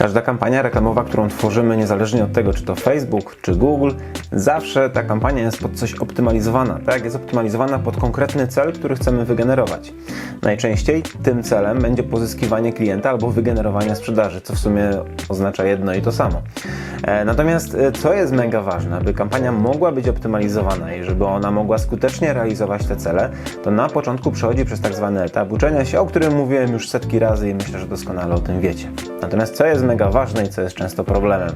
Każda kampania reklamowa, którą tworzymy, niezależnie od tego, czy to Facebook, czy Google, zawsze ta kampania jest pod coś optymalizowana. Tak? Jest optymalizowana pod konkretny cel, który chcemy wygenerować. Najczęściej tym celem będzie pozyskiwanie klienta albo wygenerowanie sprzedaży, co w sumie oznacza jedno i to samo. E, Natomiast e, co jest mega ważne, aby kampania mogła być optymalizowana i żeby ona mogła skutecznie realizować te cele, to na początku przechodzi przez tak zwany etap uczenia się, o którym mówiłem już setki razy i myślę, że doskonale o tym wiecie. Natomiast co jest mega ważne i co jest często problemem?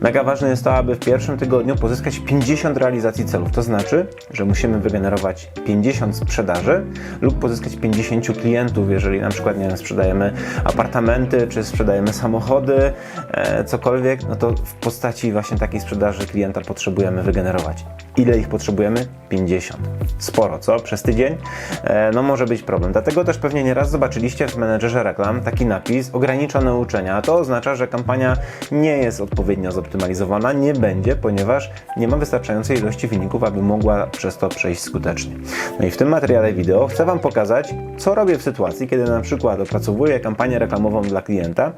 Mega ważne jest to, aby w pierwszym tygodniu pozyskać 50 realizacji celów. To znaczy, że musimy wygenerować 50 sprzedaży lub pozyskać 50 klientów, jeżeli na przykład nie wiem, sprzedajemy apartamenty, czy sprzedajemy samochody, e, cokolwiek, no to w postaci właśnie takiej sprzedaży klienta potrzebujemy wygenerować. Ile ich potrzebujemy? 50. Sporo, co? Przez tydzień? E, no może być problem. Dlatego też pewnie nieraz zobaczyliście w menedżerze reklam taki napis ograniczone uczenia. A to oznacza, że kampania nie jest odpowiednio zoptymalizowana, nie będzie, ponieważ nie ma wystarczającej ilości wyników, aby mogła przez to przejść skutecznie. No i w tym materiale wideo chcę Wam pokazać, co robię w sytuacji, kiedy na przykład opracowuję kampanię reklamową dla klienta,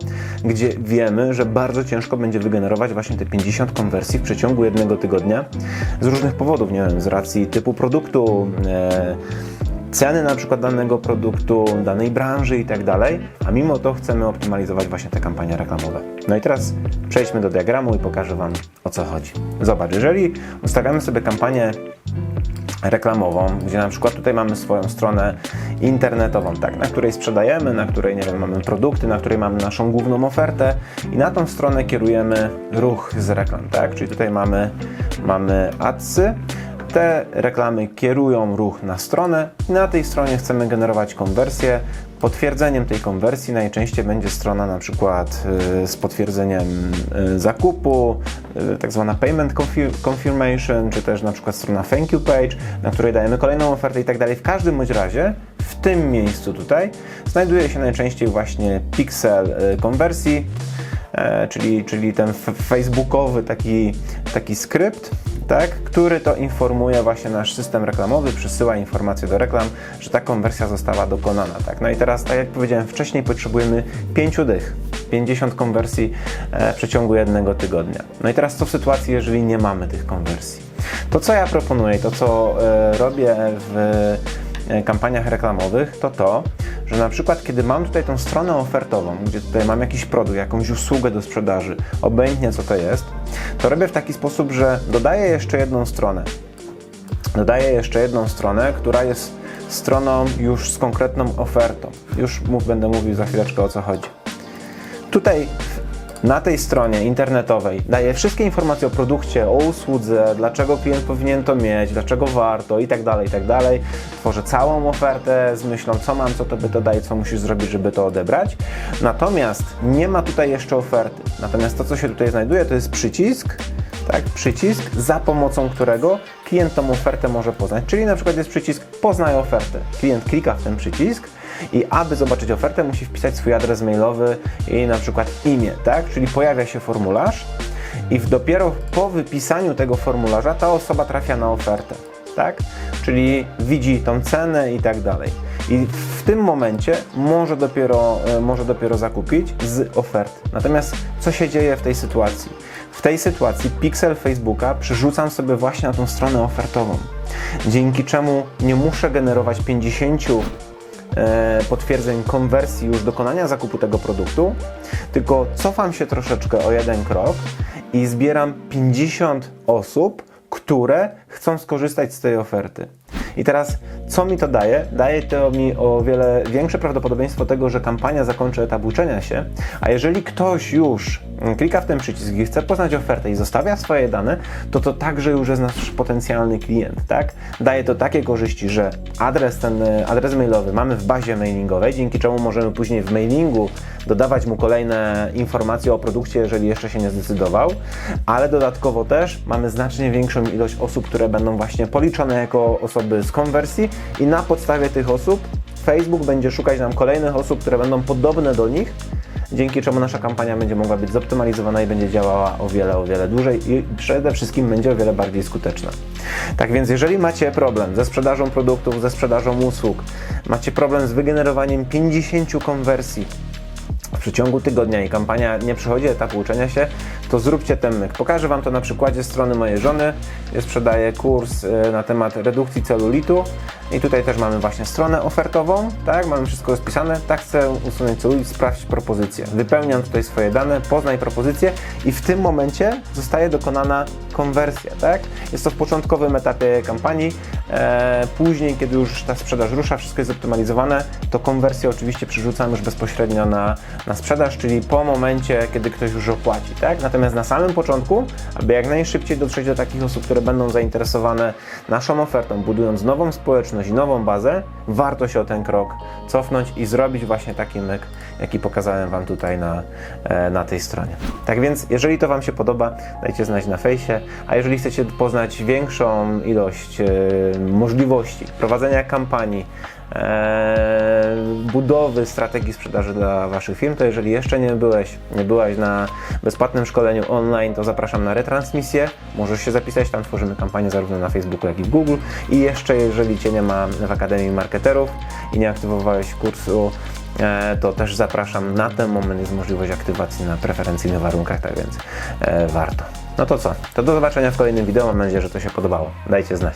gdzie wiemy, że bardzo ciężko będzie wygenerować właśnie te 50 konwersji w przeciągu jednego tygodnia z różnych powodów, nie wiem, z racji typu produktu, e, ceny na przykład danego produktu, danej branży i tak dalej, a mimo to chcemy optymalizować właśnie te kampanie reklamowe. No i teraz przejdźmy do diagramu i pokażę Wam o co chodzi. Zobacz, jeżeli ustawiamy sobie kampanię reklamową, gdzie na przykład tutaj mamy swoją stronę internetową, tak, na której sprzedajemy, na której nie wiem, mamy produkty, na której mamy naszą główną ofertę i na tą stronę kierujemy ruch z reklam, tak? Czyli tutaj mamy, mamy adsy, te reklamy kierują ruch na stronę i na tej stronie chcemy generować konwersję. Potwierdzeniem tej konwersji najczęściej będzie strona na przykład y, z potwierdzeniem y, zakupu, y, tak zwana payment confi- confirmation, czy też na przykład strona thank you page, na której dajemy kolejną ofertę i tak dalej. W każdym bądź razie w tym miejscu tutaj znajduje się najczęściej właśnie pixel y, konwersji, czyli, czyli ten facebookowy taki, taki skrypt, tak, który to informuje właśnie nasz system reklamowy, przysyła informację do reklam, że ta konwersja została dokonana. Tak. No i teraz, tak jak powiedziałem wcześniej, potrzebujemy 5 dych. 50 konwersji e, w przeciągu jednego tygodnia. No i teraz co w sytuacji, jeżeli nie mamy tych konwersji? To co ja proponuję, to co e, robię w e, kampaniach reklamowych, to to, że na przykład kiedy mam tutaj tą stronę ofertową, gdzie tutaj mam jakiś produkt, jakąś usługę do sprzedaży, obojętnie co to jest, to robię w taki sposób, że dodaję jeszcze jedną stronę. Dodaję jeszcze jedną stronę, która jest stroną już z konkretną ofertą. Już mów, będę mówił za chwileczkę o co chodzi. Tutaj na tej stronie internetowej daję wszystkie informacje o produkcie, o usłudze, dlaczego klient powinien to mieć, dlaczego warto i tak dalej, i tak. Tworzę całą ofertę z myślą, co mam, co tobie to daje, co musisz zrobić, żeby to odebrać. Natomiast nie ma tutaj jeszcze oferty. Natomiast to, co się tutaj znajduje, to jest przycisk, tak, przycisk, za pomocą którego klient tą ofertę może poznać. Czyli na przykład jest przycisk poznaj ofertę. Klient klika w ten przycisk i aby zobaczyć ofertę, musi wpisać swój adres mailowy i na przykład imię, tak? Czyli pojawia się formularz i dopiero po wypisaniu tego formularza ta osoba trafia na ofertę, tak? Czyli widzi tą cenę i tak dalej. I w tym momencie może dopiero, e, może dopiero zakupić z oferty. Natomiast co się dzieje w tej sytuacji? W tej sytuacji pixel Facebooka przerzucam sobie właśnie na tą stronę ofertową, dzięki czemu nie muszę generować 50 e, potwierdzeń konwersji już dokonania zakupu tego produktu, tylko cofam się troszeczkę o jeden krok i zbieram 50 osób, które chcą skorzystać z tej oferty. I teraz, co mi to daje? Daje to mi o wiele większe prawdopodobieństwo tego, że kampania zakończy etap uczenia się, a jeżeli ktoś już mm, klika w ten przycisk i chce poznać ofertę i zostawia swoje dane, to to także już jest nasz potencjalny klient, tak? Daje to takie korzyści, że adres ten, e, adres mailowy mamy w bazie mailingowej, dzięki czemu możemy później w mailingu dodawać mu kolejne informacje o produkcie, jeżeli jeszcze się nie zdecydował, ale dodatkowo też mamy znacznie większą ilość osób, które będą właśnie policzone jako osoby z konwersji i na podstawie tych osób Facebook będzie szukać nam kolejnych osób, które będą podobne do nich, dzięki czemu nasza kampania będzie mogła być zoptymalizowana i będzie działała o wiele, o wiele dłużej i przede wszystkim będzie o wiele bardziej skuteczna. Tak więc jeżeli macie problem ze sprzedażą produktów, ze sprzedażą usług, macie problem z wygenerowaniem 50 konwersji, w przeciągu tygodnia i kampania nie przechodzi etapu uczenia się, to zróbcie ten myk. Pokażę Wam to na przykładzie strony mojej żony, sprzedaję kurs y, na temat redukcji celulitu i tutaj też mamy właśnie stronę ofertową, tak, mamy wszystko rozpisane, tak chcę usunąć celulit, sprawdź propozycję. Wypełniam tutaj swoje dane, poznaj propozycję i w tym momencie zostaje dokonana konwersja, tak? Jest to w początkowym etapie kampanii, e, później, kiedy już ta sprzedaż rusza, wszystko jest zoptymalizowane, to konwersję oczywiście przerzucam już bezpośrednio na, na sprzedaż, czyli po momencie, kiedy ktoś już opłaci, tak? Natomiast na samym początku, aby jak najszybciej dotrzeć do takich osób, które będą zainteresowane naszą ofertą, budując nową społeczność nową bazę, warto się o ten krok cofnąć i zrobić właśnie taki myk, jaki pokazałem Wam tutaj na, e, na tej stronie. Tak więc, jeżeli to Wam się podoba, dajcie znać na fejsie, a jeżeli chcecie poznać większą ilość e, możliwości prowadzenia kampanii, e, budowy strategii sprzedaży dla Waszych firm, to jeżeli jeszcze nie byłeś, nie byłaś na bezpłatnym szkoleniu online, to zapraszam na retransmisję. Możesz się zapisać, tam tworzymy kampanię zarówno na Facebooku, jak i w Google. I jeszcze, jeżeli Cię nie ma w Akademii Marketerów i nie aktywowałeś kursu, e, to też zapraszam. Na ten moment jest możliwość aktywacji na preferencyjnych warunkach, tak więc e, warto. No to co? To do zobaczenia w kolejnym wideo. Mam nadzieję, że to się podobało. Dajcie znać.